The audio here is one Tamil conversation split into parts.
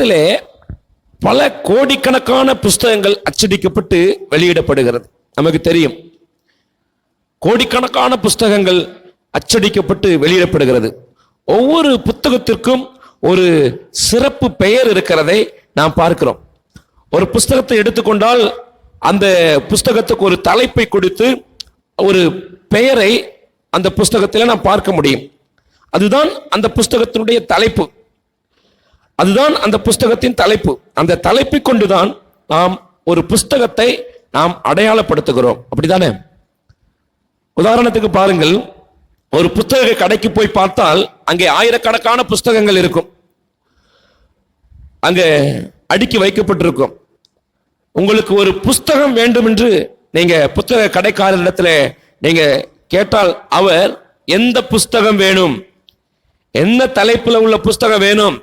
உலகத்திலே பல கோடிக்கணக்கான புஸ்தகங்கள் அச்சடிக்கப்பட்டு வெளியிடப்படுகிறது. நமக்கு தெரியும். கோடிக்கணக்கான புஸ்தகங்கள் அச்சடிக்கப்பட்டு வெளியிடப்படுகிறது. ஒவ்வொரு புத்தகத்திற்கும் ஒரு சிறப்பு பெயர் இருக்கிறதை நாம் பார்க்கிறோம். ஒரு புஸ்தகத்தை எடுத்துக்கொண்டால் அந்த புஸ்தகத்துக்கு ஒரு தலைப்பை கொடுத்து ஒரு பெயரை அந்த புஸ்தகத்தில் நாம் பார்க்க முடியும். அதுதான் அந்த புஸ்தகத்தினுடைய தலைப்பு. அதுதான் அந்த புஸ்தகத்தின் தலைப்பு. அந்த தலைப்பை கொண்டுதான் நாம் ஒரு புஸ்தகத்தை நாம் அடையாளப்படுத்துகிறோம். அப்படிதானே உதாரணத்துக்கு பாருங்கள். ஒரு புத்தக கடைக்கு போய் பார்த்தால் அங்கே ஆயிரக்கணக்கான புஸ்தகங்கள் இருக்கும். அங்கே அடுக்கி வைக்கப்பட்டிருக்கும். உங்களுக்கு ஒரு புஸ்தகம் வேண்டும் என்று நீங்க புத்தக கடைக்காரரிடத்துல நீங்க கேட்டால் அவர் எந்த புஸ்தகம் வேணும்? என்ன தலைப்புல உள்ள புஸ்தகம் வேணும்?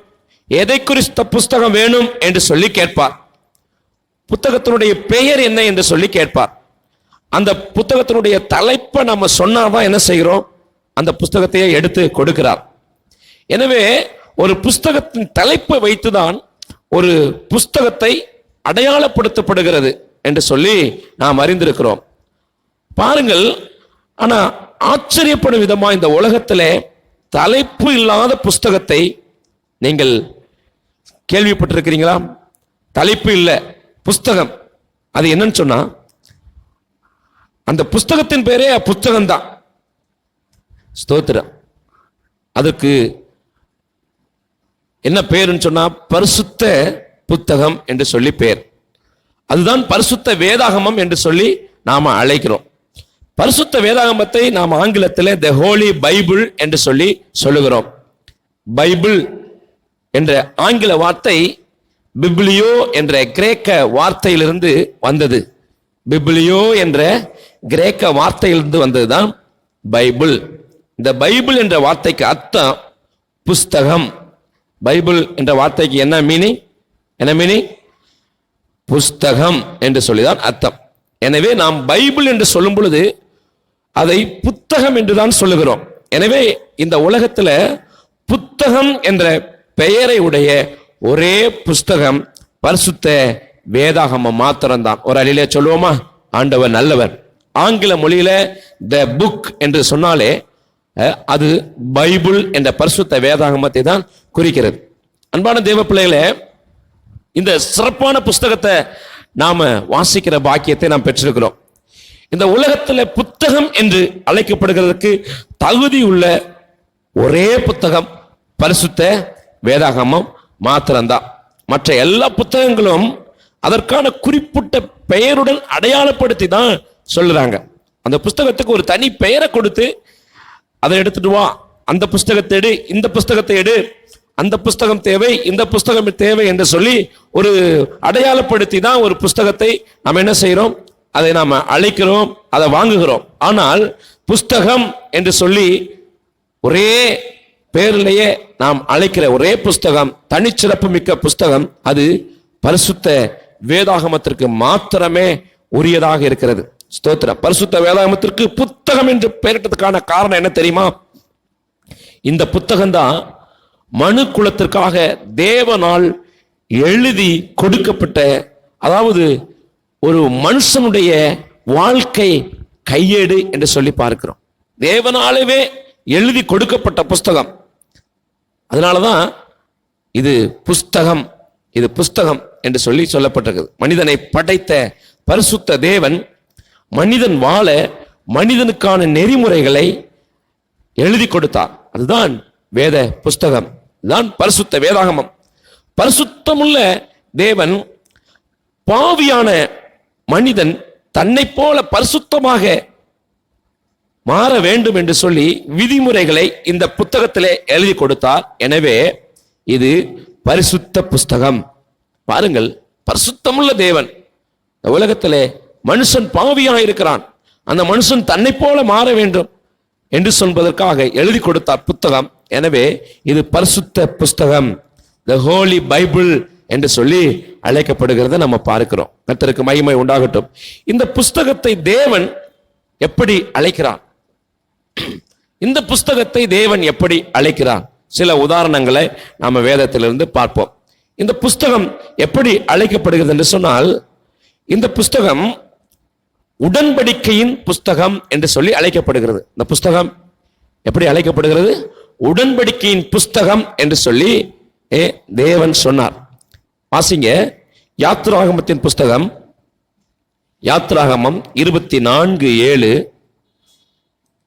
எதை குறித்த புஸ்தகம் வேணும் என்று சொல்லி கேட்பார். புத்தகத்தினுடைய பெயர் என்ன என்று சொல்லி கேட்பார். அந்த புத்தகத்தினுடைய தலைப்பை நம்ம சொன்னாதான் என்ன செய்கிறோம்? அந்த புஸ்தகத்தையே எடுத்து கொடுக்கிறார். எனவே ஒரு புஸ்தகத்தின் தலைப்பை வைத்துதான் ஒரு புஸ்தகத்தை அடையாளப்படுத்தப்படுகிறது என்று சொல்லி நாம் அறிந்திருக்கிறோம். பாருங்கள் ஆனா ஆச்சரியப்படும் விதமா இந்த உலகத்திலே தலைப்பு இல்லாத புஸ்தகத்தை நீங்கள் கேள்விப்பட்டிருக்கிறீங்களா? தலைப்பு இல்லை புஸ்தகம். அது என்னன்னு சொன்னா அந்த புஸ்தகத்தின் பேரே புத்தகம் தான் ஸ்தோத்திரம். அதுக்கு என்ன பேருன்னு சொன்னா பரிசுத்த புத்தகம் என்று சொல்லி பேர். அதுதான் பரிசுத்த வேதாகமம் என்று சொல்லி நாம அழைக்கிறோம். பரிசுத்த வேதாகமத்தை நாம் ஆங்கிலத்தில் த ஹோலி பைபிள் என்று சொல்லி சொல்லுகிறோம். பைபிள் என்ற ஆங்கில வார்த்தை பிப்ளியோ என்ற கிரேக்க வார்த்தையிலிருந்து வந்தது. பிப்ளியோ என்ற கிரேக்க வார்த்தையிலிருந்து வந்ததுதான் பைபிள். இந்த பைபிள் என்ற வார்த்தைக்கு அர்த்தம் புஸ்தகம். பைபிள் என்ற வார்த்தைக்கு என்ன மீனிங் என்ன மீனிங் புஸ்தகம் என்று சொல்லிதான் அர்த்தம். எனவே நாம் பைபிள் என்று சொல்லும் பொழுது அதை புத்தகம் என்றுதான் சொல்லுகிறோம். எனவே இந்த உலகத்தில் புத்தகம் என்ற பெயரை உடைய ஒரே புஸ்தகம் பரிசுத்த வேதாகமம் மாத்திரம்தான். ஒரு அழிலே சொல்லுவோமா? ஆண்டவர் நல்லவர். ஆங்கில மொழியில த புக் என்று சொன்னாலே அது பைபிள் என்ற பரிசுத்த வேதாகமத்தை தான் குறிக்கிறது. அன்பான தேவ பிள்ளைகளே இந்த சிறப்பான புஸ்தகத்தை நாம வாசிக்கிற பாக்கியத்தை நாம் பெற்றிருக்கிறோம். இந்த உலகத்தில் புத்தகம் என்று அழைக்கப்படுகிறதுக்கு தகுதி உள்ள ஒரே புத்தகம் பரிசுத்த வேதாகமம் மாத்திரம்தான். மற்ற எல்லா புத்தகங்களும் அதற்கான குறிப்பிட்ட பெயருடன் அடையாளப்படுத்தி தான் சொல்லுறாங்க. அந்த புஸ்தகத்துக்கு ஒரு தனி பெயரை கொடுத்து அதை எடுத்துட்டு வா. அந்த புஸ்தகத்தை எடு இந்த புஸ்தகத்தை எடு அந்த புஸ்தகம் தேவை இந்த புஸ்தகம் தேவை என்று சொல்லி ஒரு அடையாளப்படுத்தி தான் ஒரு புஸ்தகத்தை நாம் என்ன செய்கிறோம் அதை நாம் அழைக்கிறோம் அதை வாங்குகிறோம். ஆனால் புஸ்தகம் என்று சொல்லி ஒரே பேரிலேயே நாம் அழைக்கிற ஒரே புஸ்தகம் தனிச்சிறப்பு மிக்க புஸ்தகம் அது பரிசுத்த வேதாகமத்திற்கு மாத்திரமே உரியதாக இருக்கிறது. ஸ்தோத்திர பரிசுத்த வேதாகமத்திற்கு புத்தகம் என்று பெயரிட்டதுக்கான காரணம் என்ன தெரியுமா? இந்த புத்தகம் தான் மனு குலத்திற்காக தேவனால் எழுதி கொடுக்கப்பட்ட அதாவது ஒரு மனுஷனுடைய வாழ்க்கை கையேடு என்று சொல்லி பார்க்கிறோம். தேவனாலவே எழுதி கொடுக்கப்பட்ட புஸ்தகம். அதனால தான் இது புஸ்தகம் இது புஸ்தகம் என்று சொல்லி சொல்லப்பட்டிருக்குது. மனிதனை படைத்த பரிசுத்த தேவன் மனிதன் வாழ மனிதனுக்கான நெறிமுறைகளை எழுதி கொடுத்தார். அதுதான் வேத புஸ்தகம். இதுதான் பரிசுத்த வேதாகமம். பரிசுத்தமுள்ள தேவன் பாவியான மனிதன் தன்னை போல பரிசுத்தமாக மாற வேண்டும் என்று சொல்லி விதிமுறைகளை இந்த புத்தகத்திலே எழுதி கொடுத்தார். எனவே இது பரிசுத்த புஸ்தகம். பாருங்கள் பரிசுத்தமுள்ள தேவன். இந்த உலகத்திலே மனுஷன் பாவியாக இருக்கிறான். அந்த மனுஷன் தன்னை போல மாற வேண்டும் என்று சொல்வதற்காக எழுதி கொடுத்தார் புத்தகம். எனவே இது பரிசுத்த புஸ்தகம். த ஹோலி பைபிள் என்று சொல்லி அழைக்கப்படுகிறத நம்ம பார்க்கிறோம். கத்தருக்கு மகிமை உண்டாகட்டும். இந்த புஸ்தகத்தை தேவன் எப்படி அழைக்கிறான் இந்த புஸ்தகத்தை தேவன் எப்படி அழைக்கிறார்? சில உதாரணங்களை நாம வேதத்திலிருந்து பார்ப்போம். இந்த புஸ்தகம் எப்படி அழைக்கப்படுகிறது என்று சொன்னால் இந்த புஸ்தகம் உடன்படிக்கையின் புஸ்தகம் என்று சொல்லி அழைக்கப்படுகிறது. இந்த புஸ்தகம் எப்படி அழைக்கப்படுகிறது? உடன்படிக்கையின் புஸ்தகம் என்று சொல்லி ஏ தேவன் சொன்னார். வாசிங்க. யாத்ராகமத்தின் புஸ்தகம் யாத்ராகமம் இருபத்தி நான்கு ஏழு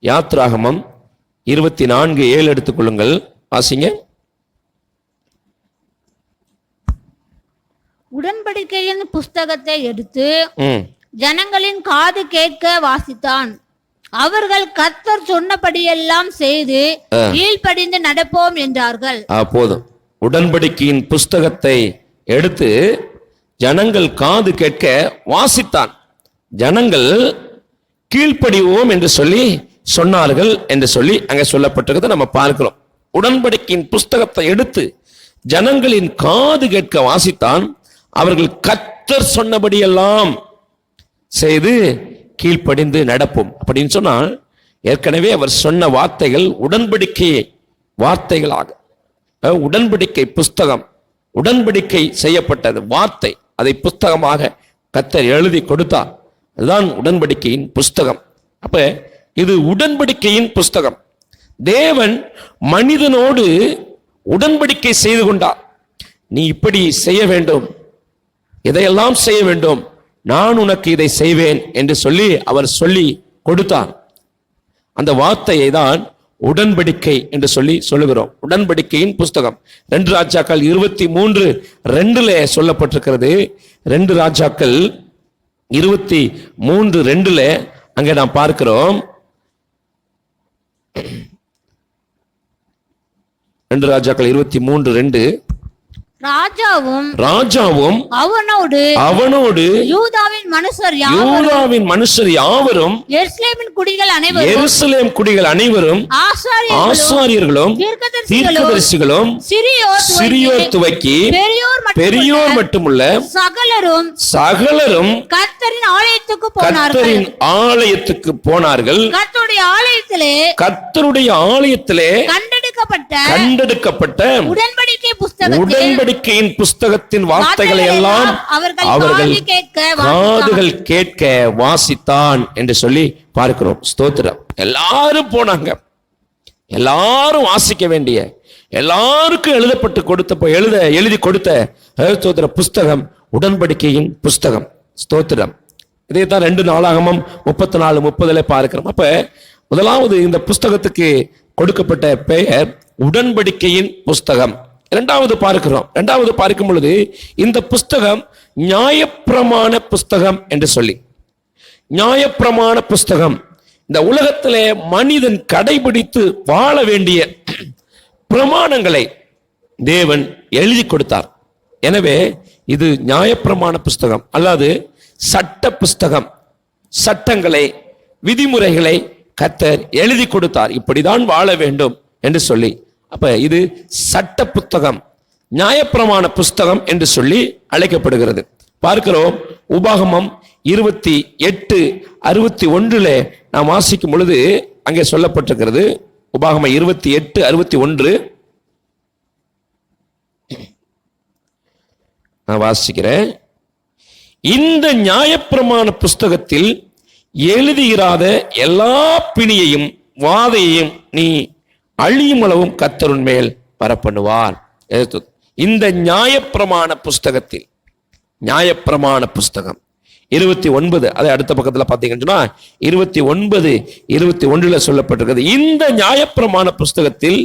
யாத்ராகமம் இருபத்தி நான்கு ஏழு எடுத்துக்கொள்ளுங்கள் வாசிங்க. உடன்படிக்கையின் புஸ்தகத்தை எடுத்து ஜனங்களின் காது கேட்க வாசித்தான். அவர்கள் கர்த்தர் சொன்னபடியெல்லாம் செய்து கீழ்ப்படிந்து நடப்போம் என்றார்கள். போதும். உடன்படிக்கையின் புஸ்தகத்தை எடுத்து ஜனங்கள் காது கேட்க வாசித்தான். ஜனங்கள் கீழ்ப்படிவோம் என்று சொல்லி சொன்னார்கள் என்று சொல்லி அங்கே சொல்லப்பட்டிருக்கிறத நம்ம பார்க்கிறோம். உடன்படிக்கையின் புஸ்தகத்தை எடுத்து ஜனங்களின் காது கேட்க வாசித்தான். அவர்கள் கத்தர் சொன்னபடியெல்லாம் செய்து கீழ்ப்படிந்து நடப்போம். அப்படின்னு சொன்னால் ஏற்கனவே அவர் சொன்ன வார்த்தைகள் உடன்படிக்கை வார்த்தைகளாக. உடன்படிக்கை புஸ்தகம் உடன்படிக்கை செய்யப்பட்டது வார்த்தை. அதை புஸ்தகமாக கத்தர் எழுதி கொடுத்தார். அதுதான் உடன்படிக்கையின் புஸ்தகம். அப்போ இது உடன்படிக்கையின் புஸ்தகம். தேவன் மனிதனோடு உடன்படிக்கை செய்து கொண்டார். நீ இப்படி செய்ய வேண்டும். இதையெல்லாம் செய்ய வேண்டும். நான் உனக்கு இதை செய்வேன் என்று சொல்லி அவர் சொல்லி கொடுத்தார். அந்த வார்த்தையை தான் உடன்படிக்கை என்று சொல்லி சொல்லுகிறோம். உடன்படிக்கையின் புஸ்தகம். ரெண்டு ராஜாக்கள் இருபத்தி மூன்று ரெண்டுல சொல்லப்பட்டிருக்கிறது. ரெண்டு ராஜாக்கள் இருபத்தி மூன்று ரெண்டுல அங்கே நாம் பார்க்கிறோம். ரெண்டு ராஜாக்கள் இருபத்தி மூன்று ரெண்டு. ராஜாவும் ராஜாவும் அவனோடு அவனோடு யூதாவின் மனுஷர் யூதாவின் மனுஷர் யாவரும் எருசலேமின் குடிகள் அனைவரும் எருசலேம் குடிகள் அனைவரும் ஆசாரியர்களும் தீர்க்கதரிசிகளும் சிறியோர் துவக்கி பெரியோர் பெரியோர் மட்டுமல்ல சகலரும் சகலரும் கர்த்தரின் ஆலயத்துக்கு போனார்கள். கர்த்தரின் ஆலயத்துக்கு போனார்கள். கர்த்தருடைய ஆலயத்திலே கர்த்தருடைய ஆலயத்திலே கண்டெடுக்கப்பட்ட கண்டெடுக்கப்பட்ட உடன்படிக்கை புஸ்தகத்தில் உடன்படிக்கையின் புஸ்தகத்தின் வார்த்தைகளை எல்லாம் அவர்கள் அவர்கள் காது கேட்க காதுகள் கேட்க வாசித்தான் என்று சொல்லி பார்க்கிறோம். ஸ்தோத்திரம். எல்லாரும் போனாங்க. எல்லாரும் வாசிக்க வேண்டிய எல்லாருக்கும் எழுதப்பட்டு கொடுத்த எழுத எழுதி கொடுத்த ஸ்தோத்திர புஸ்தகம் உடன்படிக்கையின் புஸ்தகம் ஸ்தோத்திரம். இதே தான் ரெண்டு நாளாகமும் முப்பத்தி நாலு முப்பதுல பார்க்கிறோம். அப்ப முதலாவது இந்த புஸ்தகத்துக்கு கொடுக்கப்பட்ட பெயர் உடன்படிக்கையின் புஸ்தகம். இரண்டாவது பார்க்கிறோம். இரண்டாவது பார்க்கும் பொழுது இந்த புஸ்தகம் நியாயப்பிரமாண புஸ்தகம் என்று சொல்லி. நியாயப்பிரமாண புஸ்தகம். இந்த உலகத்திலே மனிதன் கடைபிடித்து வாழ வேண்டிய பிரமாணங்களை தேவன் எழுதி கொடுத்தார். எனவே இது நியாயப்பிரமாண புஸ்தகம். அல்லாது சட்ட புஸ்தகம். சட்டங்களை விதிமுறைகளை கத்தர் எழுதி கொடுத்தார். இப்படிதான் வாழ வேண்டும் என்று சொல்லி. அப்ப இது சட்ட புத்தகம். நியாயப்பிரமாண புஸ்தகம் என்று சொல்லி அழைக்கப்படுகிறது. பார்க்கிறோம் உபாகமம் இருபத்தி எட்டு அறுபத்தி ஒன்றுல நாம் வாசிக்கும் பொழுது அங்கே சொல்லப்பட்டிருக்கிறது. உபாகம இருபத்தி எட்டு அறுபத்தி ஒன்று. நான் வாசிக்கிறேன். இந்த நியாயப்பிரமாண புஸ்தகத்தில் எழுதியிராத எல்லா பிணியையும் வாதையையும் நீ அழியும் அளவும் கத்தருன் மேல் வரப்பண்ணுவார் இந்த நியாயப்பிரமாண புஸ்தகத்தில் நியாயப்பிரமாண புஸ்தகம். இருபத்தி ஒன்பது. அதை அடுத்த பக்கத்தில் பார்த்தீங்கன்னு சொன்னால் இருபத்தி ஒன்பது இருபத்தி ஒன்றில் சொல்லப்பட்டிருக்கிறது. இந்த நியாயப்பிரமாண புஸ்தகத்தில்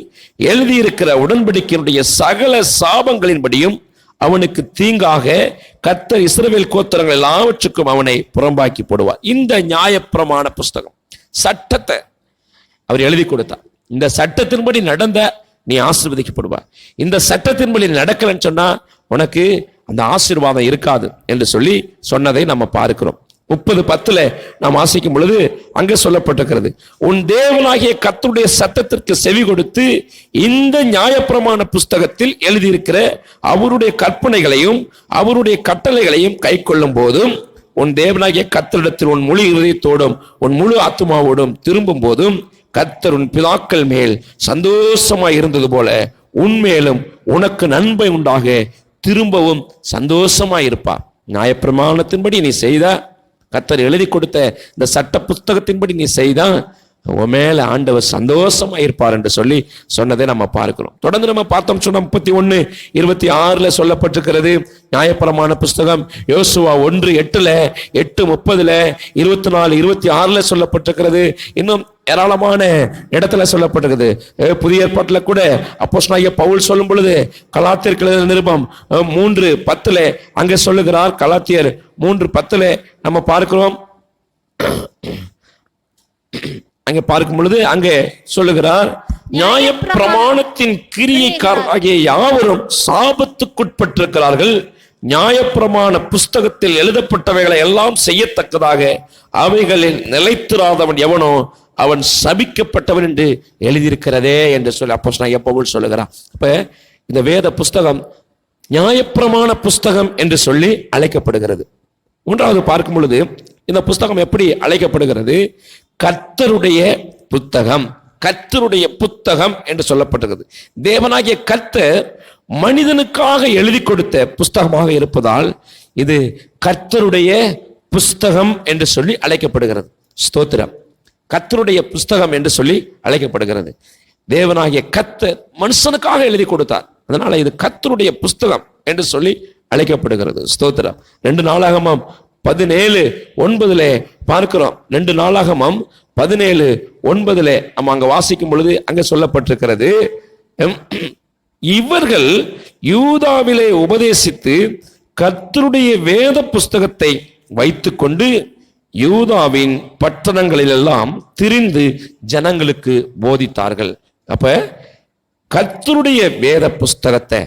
எழுதியிருக்கிற உடன்படிக்கையினுடைய சகல சாபங்களின்படியும் அவனுக்கு தீங்காக கத்த இஸ்ரவேல் கோத்திரங்கள் எல்லாவற்றுக்கும் அவனை புறம்பாக்கி போடுவார். இந்த நியாயப்பிரமாண புஸ்தகம் சட்டத்தை அவர் எழுதி கொடுத்தார். இந்த சட்டத்தின்படி நடந்த நீ ஆசிர்வதிக்கப்படுவார் இந்த சட்டத்தின்படி நடக்கலன்னு சொன்னா உனக்கு அந்த ஆசீர்வாதம் இருக்காது என்று சொல்லி சொன்னதை நம்ம பார்க்கிறோம். முப்பது பத்துல நாம் வாசிக்கும் பொழுது அங்க சொல்லப்பட்டிருக்கிறது உன் தேவனாகிய கத்துடைய சட்டத்திற்கு செவி கொடுத்து இந்த நியாயப்பிரமாண புஸ்தகத்தில் எழுதியிருக்கிற அவருடைய கற்பனைகளையும் அவருடைய கட்டளைகளையும் கை கொள்ளும் போதும் உன் தேவனாகிய கத்தரிடத்தில் உன் முழு இதயத்தோடும் உன் முழு ஆத்துமாவோடும் திரும்பும் போதும் கத்தர் உன் பிதாக்கள் மேல் சந்தோஷமாய் இருந்தது போல உன்மேலும் உனக்கு நன்மை உண்டாக திரும்பவும் சந்தோஷமா இருப்பா நியாயப்பிரமாணத்தின்படி நீ செய்தா கத்தர் எழுதி கொடுத்த இந்த சட்ட புஸ்தகத்தின்படி நீ செய்தா உன் மேல ஆண்டவர் சந்தோஷமா இருப்பார் என்று சொல்லி சொன்னதை நம்ம பார்க்கிறோம். தொடர்ந்து நம்ம பார்த்தோம் சொன்ன முப்பத்தி ஒன்னு இருபத்தி ஆறுல சொல்லப்பட்டிருக்கிறது நியாயப்பிரமாண புஸ்தகம் யோசுவா ஒன்று எட்டுல எட்டு முப்பதுல இருபத்தி நாலு இருபத்தி ஆறுல சொல்லப்பட்டிருக்கிறது. இன்னும் ஏராளமான இடத்துல சொல்லப்பட்டிருக்குது. புதிய ஏற்பாட்டுல கூட அப்போஸ்தலனாகிய பவுல் சொல்லும் பொழுது கலாத்தியர் நிருபம் மூன்று பத்துல அங்கே சொல்லுகிறார் கலாத்தியர் மூன்று பத்துல நம்ம பார்க்கிறோம். அங்கே பார்க்கும் பொழுது அங்கே சொல்லுகிறார் நியாய பிரமாணத்தின் கிரியைக்காரராகிய யாவரும் சாபத்துக்குட்பட்டிருக்கிறார்கள். நியாயப்பிரமாண புஸ்தகத்தில் எழுதப்பட்டவைகளை எல்லாம் செய்யத்தக்கதாக அவைகளில் நிலைத்திராதவன் எவனோ அவன் சபிக்கப்பட்டவன் என்று எழுதியிருக்கிறதே என்று சொல்லி அப்போ நான் எப்பவும் சொல்லுகிறான். அப்ப இந்த வேத புஸ்தகம் நியாயப்பிரமாண புஸ்தகம் என்று சொல்லி அழைக்கப்படுகிறது. மூன்றாவது பார்க்கும் பொழுது இந்த புஸ்தகம் எப்படி அழைக்கப்படுகிறது? கர்த்தருடைய புத்தகம் கர்த்தருடைய புத்தகம் என்று சொல்லப்பட்டிருக்கிறது. தேவனாகிய கர்த்தர் மனிதனுக்காக எழுதி கொடுத்த புஸ்தகமாக இருப்பதால் இது கர்த்தருடைய புஸ்தகம் என்று சொல்லி அழைக்கப்படுகிறது. ஸ்தோத்திரம். கத்தருடைய புஸ்தகம் என்று சொல்லி அழைக்கப்படுகிறது. தேவனாகிய கத்தர் மனுஷனுக்காக எழுதி கொடுத்தார். அதனால இது கத்தருடைய புஸ்தகம் என்று சொல்லி அழைக்கப்படுகிறது. ஸ்தோத்திரம். ரெண்டு நாளாகமம் பதினேழு ஒன்பதுல பார்க்கிறோம். ரெண்டு நாளாகமம் பதினேழு ஒன்பதுல நம்ம அங்க வாசிக்கும் பொழுது அங்க சொல்லப்பட்டிருக்கிறது. இவர்கள் யூதாவிலே உபதேசித்து கர்த்தருடைய வேத புஸ்தகத்தை வைத்துக்கொண்டு யூதாவின் பட்டணங்களிலெல்லாம் திரிந்து ஜனங்களுக்கு போதித்தார்கள். அப்ப கத்தருடைய வேத புஸ்தகத்தை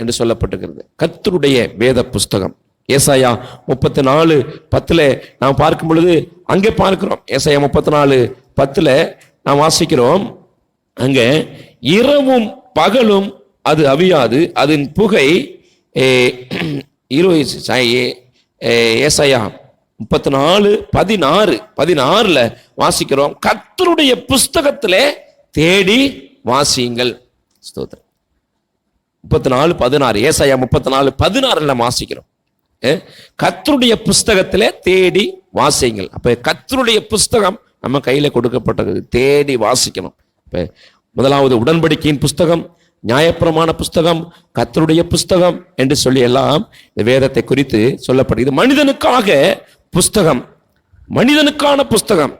என்று சொல்லப்பட்டிருக்கிறது. கத்தருடைய வேத புஸ்தகம். ஏசாயா முப்பத்தி நாலு பத்துல நாம் பார்க்கும் பொழுது அங்கே பார்க்கிறோம். ஏசாயா முப்பத்தி நாலு பத்துல நாம் வாசிக்கிறோம். அங்க இரவும் பகலும் அது அவியாது அதன் புகை இருபது ஏசாயா முப்பத்தி நாலு பதினாறு பதினாறுல வாசிக்கிறோம். கத்தருடைய புஸ்தகத்திலே தேடி வாசியுங்கள். ஸ்தோத்திரம். முப்பத்தி நாலு பதினாறு ஏசாயா முப்பத்தி நாலு பதினாறுல வாசிக்கிறோம். கத்தருடைய புஸ்தகத்திலே தேடி வாசியுங்கள். அப்ப கத்தருடைய புஸ்தகம் நம்ம கையில கொடுக்கப்பட்டது. தேடி வாசிக்கணும். இப்ப முதலாவது உடன்படிக்கையின் புஸ்தகம் நியாயப்பிரமான புஸ்தகம் கத்தருடைய புஸ்தகம் என்று சொல்லி எல்லாம் இந்த வேதத்தை குறித்து சொல்லப்படுகிறது. மனிதனுக்காக புஸ்தகம். மனிதனுக்கான புஸ்தகம்.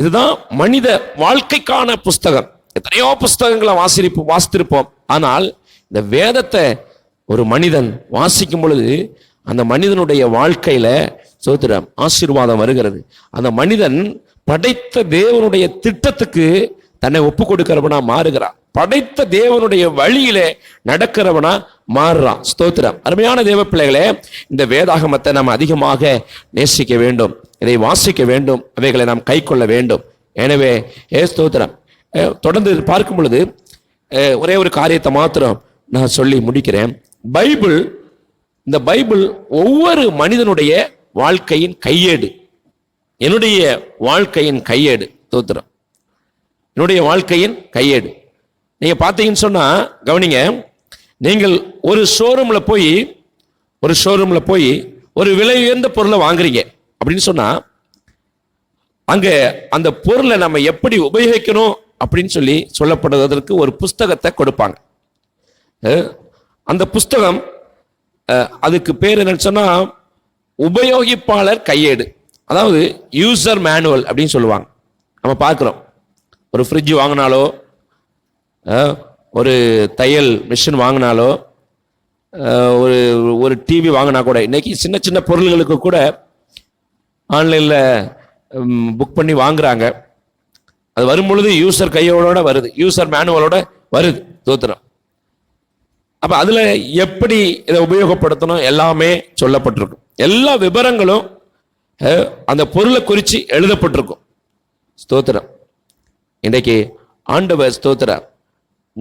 இதுதான் மனித வாழ்க்கைக்கான புஸ்தகம். எத்தனையோ புஸ்தகங்களை வாசிப்போம் வாசித்திருப்போம். ஆனால் இந்த வேதத்தை ஒரு மனிதன் வாசிக்கும் பொழுது அந்த மனிதனுடைய வாழ்க்கையில சோத்திரம் ஆசீர்வாதம் வருகிறது. அந்த மனிதன் படைத்த தேவனுடைய திட்டத்துக்கு தன்னை ஒப்பு கொடுக்கிறவனா மாறுகிறான் படைத்த தேவனுடைய வழியிலே நடக்கிறவனா மாறுறான் ஸ்தோத்திரம். அருமையான தேவ பிள்ளைகளே இந்த வேதாகமத்தை நாம் அதிகமாக நேசிக்க வேண்டும். இதை வாசிக்க வேண்டும். அவைகளை நாம் கைக்கொள்ள வேண்டும். எனவே ஏ ஸ்தோத்திரம். தொடர்ந்து பார்க்கும் பொழுது ஒரே ஒரு காரியத்தை மாத்திரம் நான் சொல்லி முடிக்கிறேன். பைபிள் இந்த பைபிள் ஒவ்வொரு மனிதனுடைய வாழ்க்கையின் கையேடு. என்னுடைய வாழ்க்கையின் கையேடு. தோத்திரம் என்னுடைய வாழ்க்கையின் கையேடு. நீங்க பார்த்தீங்கன்னு சொன்னா கவனிங்க நீங்கள் ஒரு ஷோரூம்ல போய் ஒரு ஷோரூம்ல போய் ஒரு விலை உயர்ந்த பொருளை வாங்குறீங்க. அப்படின்னு சொன்னா அங்க அந்த பொருளை நம்ம எப்படி உபயோகிக்கணும் அப்படின்னு சொல்லி சொல்லப்படுவதற்கு ஒரு புஸ்தகத்தை கொடுப்பாங்க. அந்த புஸ்தகம் அதுக்கு பேர் என்னன்னு சொன்னா உபயோகிப்பாளர் கையேடு. அதாவது யூசர் மேனுவல் அப்படின்னு சொல்லுவாங்க. நம்ம பார்க்குறோம். ஒரு ஃப்ரிட்ஜ் வாங்கினாலோ ஒரு தையல் மிஷின் வாங்கினாலோ ஒரு ஒரு டிவி வாங்கினா கூட இன்றைக்கி சின்ன சின்ன பொருள்களுக்கு கூட ஆன்லைனில் புக் பண்ணி வாங்குறாங்க. அது வரும் பொழுது யூசர் கையோட வருது யூசர் மேனுவலோட வருது தோத்திரம் அப்போ அதில் எப்படி இதை உபயோகப்படுத்தணும் எல்லாமே சொல்லப்பட்டிருக்கும். எல்லா விவரங்களும் அந்த பொருளை குறித்து எழுதப்பட்டிருக்கும். ஸ்தோத்திரம் இன்றைக்கு ஆண்டவர் ஸ்தோத்திரம்.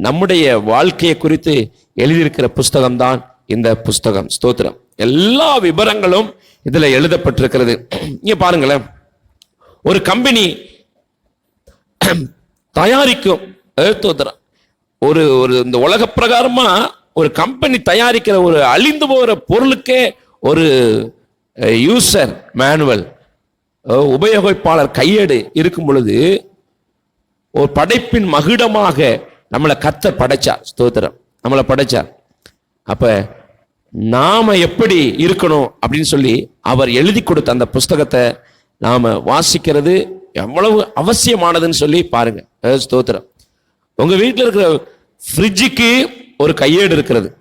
நம்முடைய வாழ்க்கையை குறித்து எழுதியிருக்கிற புஸ்தகம் தான் இந்த புஸ்தகம் ஸ்தோத்திரம். எல்லா விவரங்களும் இதுல எழுதப்பட்டிருக்கிறது. இங்கே பாருங்களேன். ஒரு கம்பெனி தயாரிக்கும் ஸ்தோத்திரம். ஒரு ஒரு இந்த உலக பிரகாரமா ஒரு கம்பெனி தயாரிக்கிற ஒரு அழிந்து போகிற பொருளுக்கே ஒரு யூசர் மேனுவல் உபயோகிப்பாளர் கையேடு இருக்கும் பொழுது ஒரு படைப்பின் மகுடமாக நம்மளை கத்த படைச்சார் ஸ்தோத்திரம். நம்மளை படைச்சார் அப்ப நாம எப்படி இருக்கணும் அப்படின்னு சொல்லி அவர் எழுதி கொடுத்த அந்த புஸ்தகத்தை நாம வாசிக்கிறது எவ்வளவு அவசியமானதுன்னு சொல்லி பாருங்க. ஸ்தோத்திரம். உங்க வீட்டில் இருக்கிற ஃப்ரிட்ஜுக்கு ஒரு கையேடு இருக்கிறது.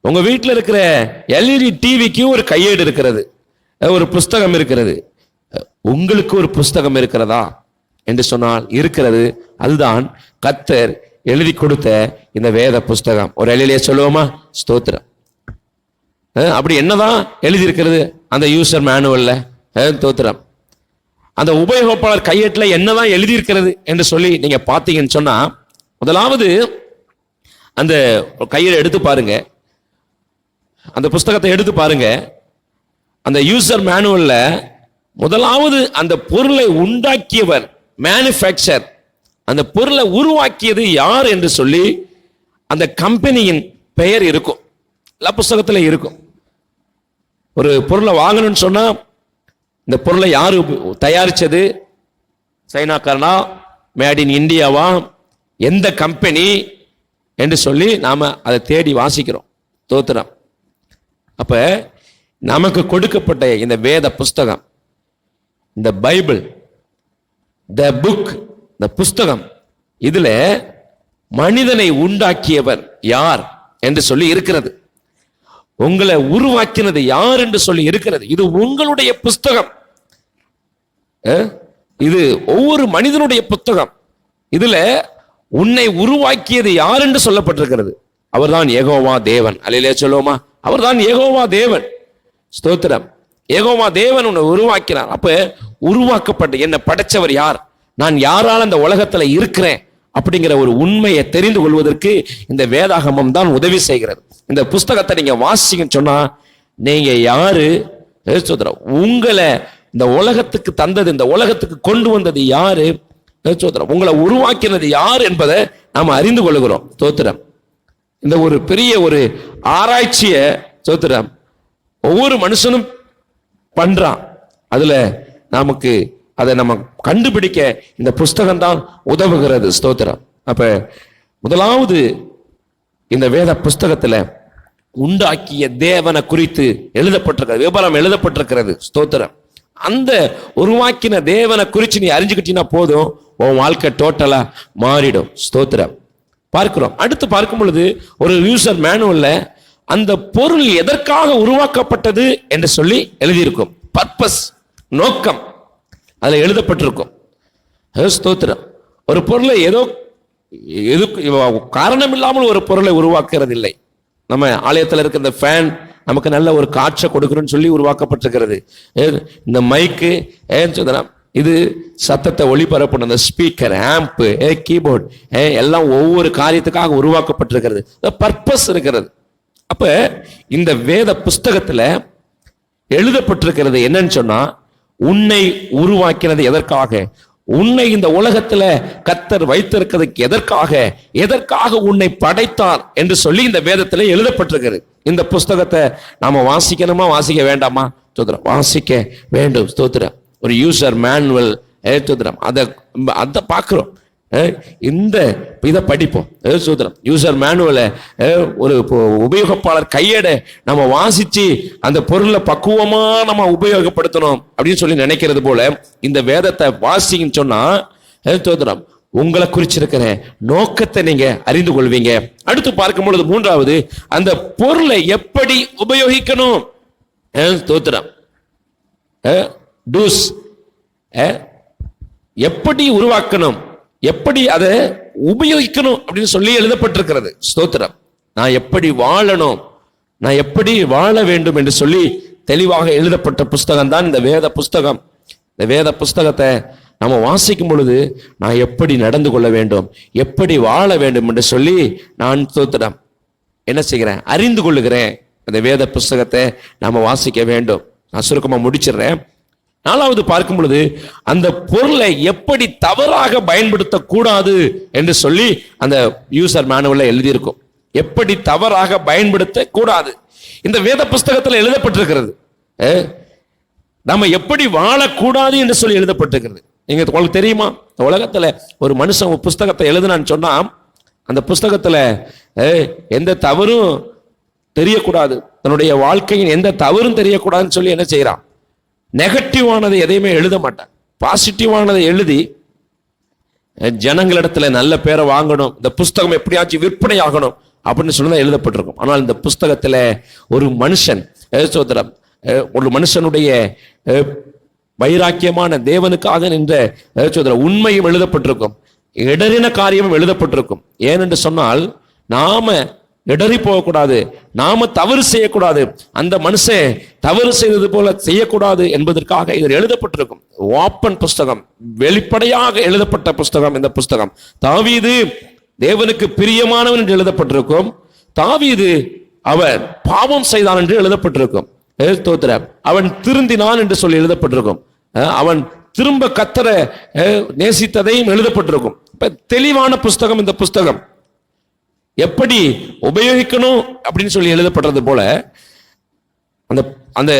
உங்க வீட்டில் இருக்கிற எல்இடி டிவிக்கு ஒரு கையேடு இருக்கிறது. ஒரு புஸ்தகம் இருக்கிறது. உங்களுக்கு ஒரு புஸ்தகம் இருக்கிறதா? என்று சொன்னால் இருக்கிறது. அதுதான் கத்தர் எழுதி கொடுத்த இந்த வேத புஸ்தகம். ஒரு எழிலே சொல்லுவோமா? ஸ்தோத்திரம். அப்படி என்னதான் எழுதியிருக்கிறது? அந்த யூசர் மேனுவல்ல தோத்திரம் அந்த உபயோகப்பாளர் கையேட்டில் என்னதான் எழுதியிருக்கிறது என்று சொல்லி நீங்க பார்த்தீங்கன்னு சொன்னா முதலாவது அந்த கையை எடுத்து பாருங்க. அந்த புஸ்தகத்தை எடுத்து பாருங்க. அந்த யூசர் மேனுவல்ல முதலாவது அந்த பொருளை உண்டாக்கியவர் மேனுஃபேக்சர் அந்த பொருளை உருவாக்கியது யார் என்று சொல்லி அந்த கம்பெனியின் பெயர் இருக்கும். எல்லா இருக்கும். ஒரு பொருளை வாங்கணும்னு சொன்னால் இந்த பொருளை யார் தயாரித்தது சைனாக்காரனா? Made in இந்தியாவா? எந்த கம்பெனி? என்று சொல்லி நாம் அதை தேடி வாசிக்கிறோம். தோத்திரம் அப்போ நமக்கு கொடுக்கப்பட்ட இந்த வேத புஸ்தகம் இந்த பைபிள் த புக் இந்த புஸ்தகம். இதுல மனிதனை உண்டாக்கியவர் யார் என்று சொல்லி இருக்கிறது. உங்களை உருவாக்கினது யார் என்று சொல்லி இருக்கிறது. இது உங்களுடைய புஸ்தகம். இது ஒவ்வொரு மனிதனுடைய புத்தகம் இதுல உன்னை உருவாக்கியது யார் என்று சொல்லப்பட்டிருக்கிறது. அவர்தான் ஏகோவா தேவன். அல்லையிலே சொல்லுவோமா? அவர்தான் ஏகோவா தேவன். ஸ்தோத்திரம். ஏகோமா தேவன் உன்னை உருவாக்கினார். அப்ப உருவாக்கப்பட்ட என்னை படைச்சவர் யார்? நான் யாரால் அந்த உலகத்துல இருக்கிறேன்? அப்படிங்கிற ஒரு உண்மையை தெரிந்து கொள்வதற்கு இந்த வேதாகமம் தான் உதவி செய்கிறது. இந்த புஸ்தகத்தை நீங்க வாசிங்கன்னு சொன்னா நீங்க யாரு? ஏ உங்களை இந்த உலகத்துக்கு தந்தது இந்த உலகத்துக்கு கொண்டு வந்தது யாரு? ஏ உங்களை உருவாக்கினது யார் என்பதை நாம் அறிந்து கொள்கிறோம். சோத்திரம் இந்த ஒரு பெரிய ஒரு ஆராய்ச்சிய சோத்திரம் ஒவ்வொரு மனுஷனும் பண்றான். அதுல நமக்கு அதை நம்ம கண்டுபிடிக்க இந்த புஸ்தகம் தான் உதவுகிறது ஸ்தோத்திரம். அப்ப முதலாவது இந்த வேத புஸ்தகத்துல உண்டாக்கிய தேவனை குறித்து எழுதப்பட்டிருக்கிறது விபரம் எழுதப்பட்டிருக்கிறது ஸ்தோத்திரம். அந்த உருவாக்கின தேவனை குறித்து நீ அறிஞ்சுக்கிட்டீங்கன்னா போதும் உன் வாழ்க்கை டோட்டலா மாறிடும் ஸ்தோத்திரம். பார்க்கிறோம். அடுத்து பார்க்கும் பொழுது ஒரு யூசர் மேனுவல்ல அந்த பொருள் எதற்காக உருவாக்கப்பட்டது என்று சொல்லி எழுதியிருக்கும். பர்பஸ் நோக்கம். அதில் எழுதப்பட்டிருக்கும். ஸ்தோத்திரம். ஒரு பொருளை ஏதோ எதுக்கு காரணம் இல்லாமல் ஒரு பொருளை உருவாக்குறது இல்லை நம்ம ஆலயத்தில் இருக்க இந்த ஃபேன் நமக்கு நல்ல ஒரு காற்றை கொடுக்கணும்னு சொல்லி உருவாக்கப்பட்டிருக்கிறது. இந்த மைக்கு ஏன்னு சொன்னா இது சத்தத்தை ஒளிபரப்பணும் இந்த ஸ்பீக்கர் ஆம்பு ஏ கீபோர்ட் ஏ எல்லாம் ஒவ்வொரு காரியத்துக்காக உருவாக்கப்பட்டிருக்கிறது. பர்பஸ் இருக்கிறது. அப்ப இந்த வேத புஸ்தகத்துல எழுதப்பட்டிருக்கிறது என்னன்னு சொன்னா உன்னை உருவாக்கினது எதற்காக? உன்னை இந்த உலகத்துல கத்தர் வைத்திருக்கிறதுக்கு எதற்காக? எதற்காக உன்னை படைத்தார் என்று சொல்லி இந்த வேதத்துல எழுதப்பட்டிருக்கிறது. இந்த புஸ்தகத்தை நாம வாசிக்கணுமா? வாசிக்க வேண்டாமா? ஸ்தோத்திரம் வாசிக்க வேண்டும். ஸ்தோத்திரம் ஒரு யூசர் மேனுவல் ஸ்தோத்திரம் அதை அதை பார்க்குறோம். இந்த இதை படிப்போம். சூத்திரம். யூசர் மேனுவலை ஒரு உபயோகப்பாளர் கையேடை நம்ம வாசிச்சு அந்த பொருளை பக்குவமா நம்ம உபயோகப்படுத்தணும் அப்படின்னு சொல்லி நினைக்கிறது போல இந்த வேதத்தை வாசிங்கன்னு சொன்னா சூத்திரம் உங்களை குறிச்சிருக்கிற நோக்கத்தை நீங்க அறிந்து கொள்வீங்க. அடுத்து பார்க்கும் பொழுது மூன்றாவது அந்த பொருளை எப்படி உபயோகிக்கணும்? தோத்திரம் டூஸ். எப்படி உருவாக்கணும்? எப்படி அதை உபயோகிக்கணும் அப்படின்னு சொல்லி எழுதப்பட்டிருக்கிறது. ஸ்தோத்திரம். நான் எப்படி வாழணும்? நான் எப்படி வாழ வேண்டும் என்று சொல்லி தெளிவாக எழுதப்பட்ட புஸ்தகம் தான் இந்த வேத புஸ்தகம். இந்த வேத புஸ்தகத்தை நம்ம வாசிக்கும் பொழுது நான் எப்படி நடந்து கொள்ள வேண்டும்? எப்படி வாழ வேண்டும் என்று சொல்லி நான் ஸ்தோத்திரம். என்ன செய்கிறேன்? அறிந்து கொள்ளுகிறேன். அந்த வேத புஸ்தகத்தை நாம் வாசிக்க வேண்டும். நான் சுருக்கமாக முடிச்சிடுறேன். நாலாவது பார்க்கும் பொழுது அந்த பொருளை எப்படி தவறாக பயன்படுத்தக்கூடாது என்று சொல்லி அந்த யூசர் மேனுவல்ல எழுதியிருக்கும். எப்படி தவறாக பயன்படுத்த கூடாது இந்த வேத புஸ்தகத்தில் எழுதப்பட்டிருக்கிறது. நம்ம எப்படி வாழக்கூடாது என்று சொல்லி எழுதப்பட்டிருக்கிறது. நீங்க உங்களுக்கு தெரியுமா? இந்த உலகத்துல ஒரு மனுஷன் ஒரு புஸ்தகத்தை எழுதுனான்னு சொன்னா அந்த புஸ்தகத்துல எந்த தவறும் தெரியக்கூடாது. தன்னுடைய வாழ்க்கையின் எந்த தவறும் தெரியக்கூடாதுன்னு சொல்லி என்ன செய்யறான்? நெகட்டிவானதை எதையுமே எழுத மாட்டான் பாசிட்டிவானதை எழுதி ஜனங்களிடத்தில் நல்ல பேரை வாங்கணும் இந்த புஸ்தகம் எப்படியாச்சும் விற்பனை ஆகணும் அப்படின்னு சொல்லி தான் எழுதப்பட்டிருக்கும். ஆனால் இந்த புஸ்தகத்தில் ஒரு மனுஷன் சோதரம் ஒரு மனுஷனுடைய வைராக்கியமான தேவனுக்காக நின்ற சோதர உண்மையும் எழுதப்பட்டிருக்கும். இடறின காரியமும் எழுதப்பட்டிருக்கும். ஏனென்று சொன்னால் நாம இடறி போகக்கூடாது. நாம தவறு செய்யக்கூடாது. அந்த மனுஷன் தவறு செய்தது போல செய்யக்கூடாது என்பதற்காக இதில் எழுதப்பட்டிருக்கும். ஓப்பன் புஸ்தகம் வெளிப்படையாக எழுதப்பட்ட புஸ்தகம் இந்த புஸ்தகம். தாவீது தேவனுக்கு பிரியமானவன் என்று எழுதப்பட்டிருக்கும். தாவீது அவன் பாவம் செய்தான் என்று எழுதப்பட்டிருக்கும். தோத்திர அவன் திருந்தினான் என்று சொல்லி எழுதப்பட்டிருக்கும். அவன் திரும்ப கத்தர நேசித்ததையும் எழுதப்பட்டிருக்கும். இப்ப தெளிவான புஸ்தகம் இந்த புஸ்தகம். எப்படி உபயோகிக்கணும் அப்படின்னு சொல்லி எழுதப்படுறது போல அந்த அந்த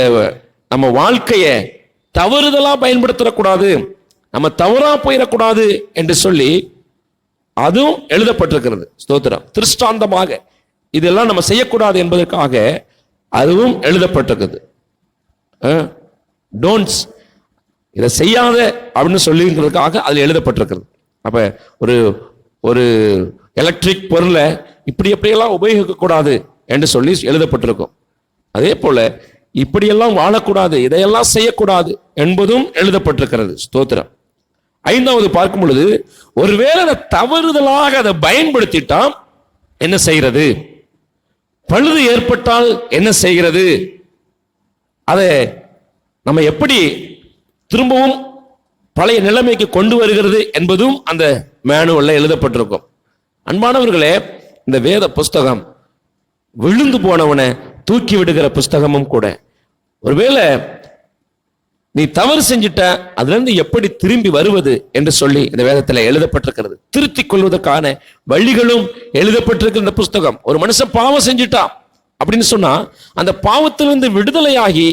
நம்ம வாழ்க்கையை தவறுதலாக பயன்படுத்தக்கூடாது நம்ம தவறாக போயிடக்கூடாது என்று சொல்லி அதுவும் எழுதப்பட்டிருக்கிறது. ஸ்தோத்திரம். திருஷ்டாந்தமாக இதெல்லாம் நம்ம செய்யக்கூடாது என்பதற்காக அதுவும் எழுதப்பட்டிருக்குது. டோன்ட்ஸ் இதை செய்யாத அப்படின்னு சொல்லிங்கிறதுக்காக அதில் எழுதப்பட்டிருக்கிறது. அப்போ ஒரு ஒரு எலக்ட்ரிக் பொருளை இப்படி எப்படியெல்லாம் உபயோகிக்கக்கூடாது என்று சொல்லி எழுதப்பட்டிருக்கும். அதே போல இப்படியெல்லாம் வாழக்கூடாது இதையெல்லாம் செய்யக்கூடாது என்பதும் எழுதப்பட்டிருக்கிறது. ஸ்தோத்திரம். ஐந்தாவது பார்க்கும் பொழுது ஒருவேளை அதை தவறுதலாக அதை பயன்படுத்திட்டா என்ன செய்கிறது? பழுது ஏற்பட்டால் என்ன செய்கிறது? அதை நம்ம எப்படி திரும்பவும் பழைய நிலைமைக்கு கொண்டு வருகிறது என்பதும் அந்த மேனுவல்ல எழுதப்பட்டிருக்கும். அன்பானவர்களே இந்த வேத புஸ்தகம் விழுந்து போனவனை தூக்கி விடுகிற புஸ்தகமும் கூட. ஒருவேளை நீ தவறு செஞ்சிட்ட அதுல இருந்து எப்படி திரும்பி வருவது என்று சொல்லி இந்த வேதத்துல எழுதப்பட்டிருக்கிறது. திருத்திக் கொள்வதற்கான வழிகளும் எழுதப்பட்டிருக்கிற இந்த புஸ்தகம். ஒரு மனுஷன் பாவம் செஞ்சிட்டான் அப்படின்னு சொன்னா அந்த பாவத்திலிருந்து விடுதலையாகி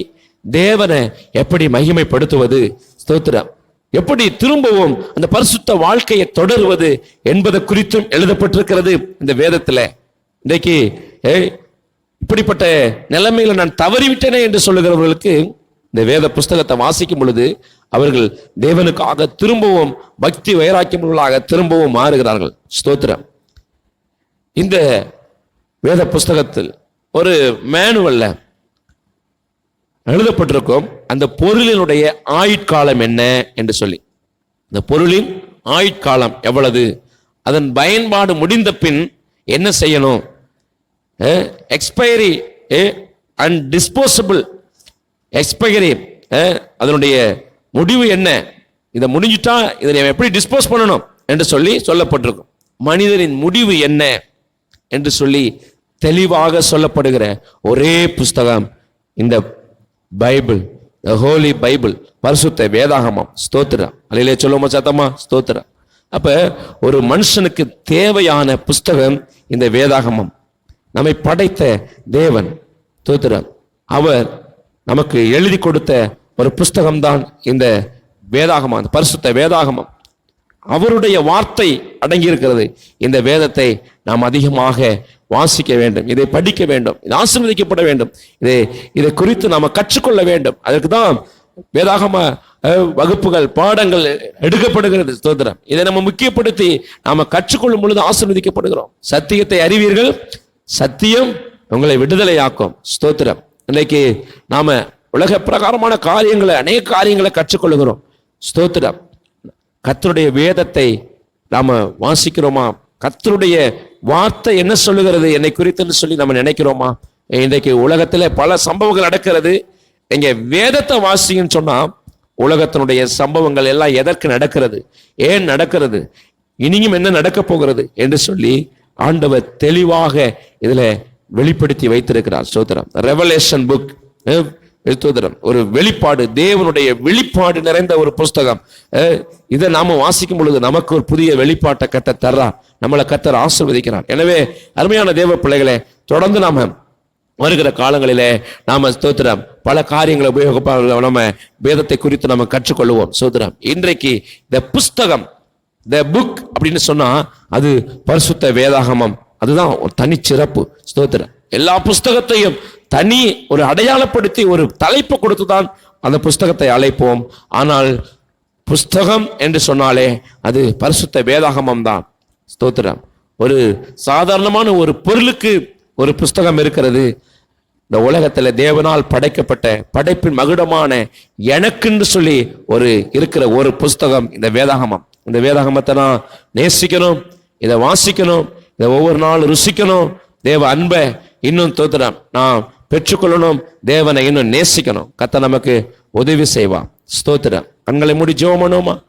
தேவனை எப்படி மகிமைப்படுத்துவது? ஸ்தோத்திரம். எப்படி திரும்பவும் அந்த பரிசுத்த வாழ்க்கையை தொடருவது என்பது குறித்தும் எழுதப்பட்டிருக்கிறது இந்த வேதத்துல. இன்றைக்கு இப்படிப்பட்ட நிலைமையில நான் தவறிவிட்டேனே என்று சொல்லுகிறவர்களுக்கு இந்த வேத புஸ்தகத்தை வாசிக்கும் பொழுது அவர்கள் தேவனுக்காக திரும்பவும் பக்தி வைராக்கியமுள்ளாக திரும்பவும் மாறுகிறார்கள். ஸ்தோத்திரம். இந்த வேத புஸ்தகத்தில் ஒரு மேனுவல்ல எழுதப்பட்டிருக்கும் அந்த பொருளினுடைய ஆயுட்காலம் என்ன என்று சொல்லி. இந்த பொருளின் ஆயுட்காலம் எவ்வளவு? அதன் பயன்பாடு முடிந்த பின் என்ன செய்யணும்? எக்ஸ்பைரி அண்ட் டிஸ்போசபிள் எக்ஸ்பைரி அதனுடைய முடிவு என்ன? இதை முடிஞ்சிட்டா இதை நம்ம எப்படி டிஸ்போஸ் பண்ணணும்? என்று சொல்லி சொல்லப்பட்டிருக்கும். மனிதனின் முடிவு என்ன? என்று சொல்லி தெளிவாக சொல்லப்படுகிற ஒரே புஸ்தகம் இந்த பைபிள் ஹோலி பைபிள் பரிசுத்த வேதாகமம் ஸ்தோத்திரம். அலையிலே சொல்லுவோமா சத்தமா ஸ்தோத்திரம். அப்ப ஒரு மனுஷனுக்கு தேவையான புஸ்தகம் இந்த வேதாகமம். நம்மை படைத்த தேவன் ஸ்தோத்திரம். அவர் நமக்கு எழுதி கொடுத்த ஒரு புஸ்தகம்தான் இந்த வேதாகமம் அந்த பரிசுத்த வேதாகமம். அவருடைய வார்த்தை அடங்கியிருக்கிறது. இந்த வேதத்தை நாம் அதிகமாக வாசிக்க வேண்டும். இதை படிக்க வேண்டும். இது ஆசீர்வதிக்கப்பட வேண்டும். இதை இதை குறித்து நாம் கற்றுக்கொள்ள வேண்டும். அதற்கு தான் வேதாகம வகுப்புகள் பாடங்கள் எடுக்கப்படுகிறது ஸ்தோத்திரம். இதை நம்ம முக்கியப்படுத்தி நாம் கற்றுக்கொள்ளும் பொழுது ஆசீர்வதிக்கப்படுகிறோம். சத்தியத்தை அறிவீர்கள். சத்தியம் உங்களை விடுதலையாக்கும். ஸ்தோத்திரம். இன்னைக்கு நாம உலக பிரகாரமான காரியங்களை அநேக காரியங்களை கற்றுக்கொள்கிறோம். ஸ்தோத்திரம். கத்தருடைய வேதத்தை நாம் வாசிக்கிறோமா? கத்தருடைய வார்த்தை என்ன சொல்லுகிறது? என்னை குறித்துன்னு சொல்லி நம்ம நினைக்கிறோமா? இன்றைக்கு உலகத்தில் பல சம்பவங்கள் நடக்கிறது. எங்கள் வேதத்தை வாசிங்கன்னு சொன்னால் உலகத்தினுடைய சம்பவங்கள் எல்லாம் எதற்கு நடக்கிறது? ஏன் நடக்கிறது? இனியும் என்ன நடக்க போகிறது? என்று சொல்லி ஆண்டவர் தெளிவாக இதில் வெளிப்படுத்தி வைத்திருக்கிறார். ஸ்தோத்திரம். ரெவலேஷன் புக் ஸ்தோத்திரம் ஒரு வெளிப்பாடு தேவனுடைய வெளிப்பாடு நிறைந்த ஒரு புஸ்தகம். இதை நாம வாசிக்கும் பொழுது நமக்கு ஒரு புதிய வெளிப்பாட்டை கத்த தர்றா. நம்மளை கத்தர் ஆசிர்வதிக்கிறார். எனவே அருமையான தேவ பிள்ளைகளே தொடர்ந்து நாம வருகிற காலங்களிலே நாம ஸ்தோத்திரம். பல காரியங்களை உபயோகப்ப நம்ம வேதத்தை குறித்து நம்ம கற்றுக்கொள்வோம் சோதரம் இன்றைக்கு இந்த புஸ்தகம் த புக் அப்படின்னு சொன்னா அது பரிசுத்த வேதாகமம். அதுதான் ஒரு தனிச்சிறப்பு. ஸ்தோத்திரம். எல்லா புஸ்தகத்தையும் தனி ஒரு அடையாளப்படுத்தி ஒரு தலைப்பு கொடுத்து தான் அந்த புஸ்தகத்தை அழைப்போம். ஆனால் புஸ்தகம் என்று சொன்னாலே அது பரிசுத்த வேதாகமம் தான் ஸ்தோத்திரம். ஒரு சாதாரணமான ஒரு பொருளுக்கு ஒரு புஸ்தகம் இருக்கிறது. இந்த உலகத்தில் தேவனால் படைக்கப்பட்ட படைப்பின் மகுடமான எனக்குன்னு சொல்லி ஒரு இருக்கிற ஒரு புஸ்தகம் இந்த வேதாகமம். இந்த வேதாகமத்தை நான் நேசிக்கணும் இதை வாசிக்கணும் இதை ஒவ்வொரு நாள் ருசிக்கணும். தேவ அன்பை இன்னும் தோத்துறேன் நான் பெற்றுக்கொள்ளணும். தேவனை இன்னும் நேசிக்கணும். கத்த நமக்கு உதவி செய்வான் ஸ்தோத்திரம். கண்களை மூடி ஜெபம் பண்ணுவோமா?